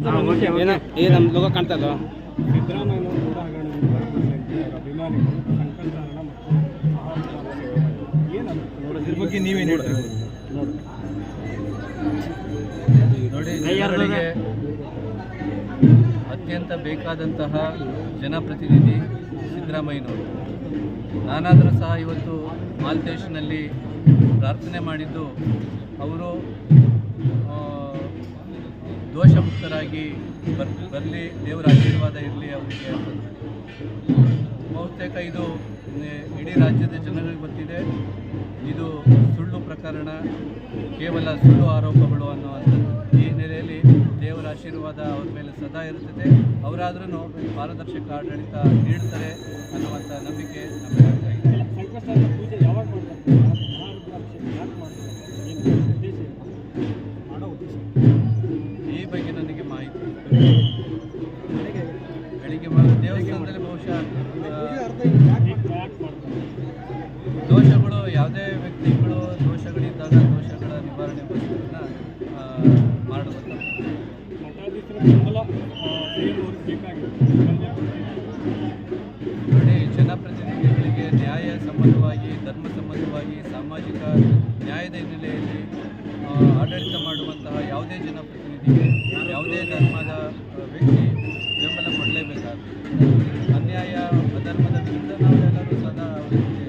ನಮ್ಮ ಲೋಗ ಕಾಣ್ತಾ ಇಲ್ವಾ? ಅಭಿಮಾನಿಗಳು ಬಗ್ಗೆ ನೀವೇ ನೋಡಿ ನೋಡಿ ಅತ್ಯಂತ ಬೇಕಾದಂತಹ ಜನಪ್ರತಿನಿಧಿ ಸಿದ್ದರಾಮಯ್ಯನವರು. ನಾನಾದರೂ ಸಹ ಇವತ್ತು ಮಾಲ್ತೇಶ್ನಲ್ಲಿ ಪ್ರಾರ್ಥನೆ ಮಾಡಿದ್ದು ಅವರು ಆ, ದೋಷಮುಕ್ತರಾಗಿ ಬರ್, ಬರಲಿ, ದೇವರ ಆಶೀರ್ವಾದ ಇರಲಿ ಅವರಿಗೆ ಬಹುತೇಕ ಇದು ಇಡೀ ರಾಜ್ಯದ ಜನರಿಗೆ ಗೊತ್ತಿದೆ. ಇದು ಸುಳ್ಳು ಪ್ರಕರಣ, ಕೇವಲ ಸುಳ್ಳು ಆರೋಪಗಳು ಅನ್ನುವಂಥದ್ದು. ಈ ನೆಲೆಯಲ್ಲಿ ದೇವರ ಆಶೀರ್ವಾದ ಅವ್ರ ಮೇಲೆ ಸದಾ ಇರುತ್ತದೆ. ಅವರಾದ್ರೂ ಪಾರದರ್ಶಕ ಆಡಳಿತ ನೀಡ್ತಾರೆ ಅನ್ನುವಂಥ ನಂಬಿಕೆ ನಮಗೆ ಬಗ್ಗೆ ನನಗೆ ಮಾಹಿತಿ ಬೆಳಿಗ್ಗೆ ದೇವಸ್ಥಾನದಲ್ಲಿ ಬಹುಶಃ ದೋಷಗಳು, ಯಾವುದೇ ವ್ಯಕ್ತಿಗಳು ದೋಷಗಳಿದ್ದಾಗ ದೋಷಗಳ ನಿವಾರಣೆ ಬದುಕನ್ನು ಮಾಡುವಂಥ ಜನಪ್ರತಿನಿಧಿಗಳಿಗೆ ನ್ಯಾಯ ಸಂಬಂಧವಾಗಿ, ಧರ್ಮ ಸಂಬಂಧವಾಗಿ, ಸಾಮಾಜಿಕ ನ್ಯಾಯದ ಹಿನ್ನೆಲೆಯಲ್ಲಿ ಆಡಳಿತ ಮಾಡುವಂತಹ ಯಾವುದೇ ಜನಪ್ರತಿನಿಧಿ ಯಾವುದೇ ಧರ್ಮದ ವ್ಯಕ್ತಿ ಬೆಂಬಲ ಕೊಡಲೇಬೇಕಾಗ್ತದೆ ಅನ್ಯಾಯ ಅಧರ್ಮದ ವಿರುದ್ಧ ನಾವೆಲ್ಲರೂ ಸದಾ ಅವರಿಗೆ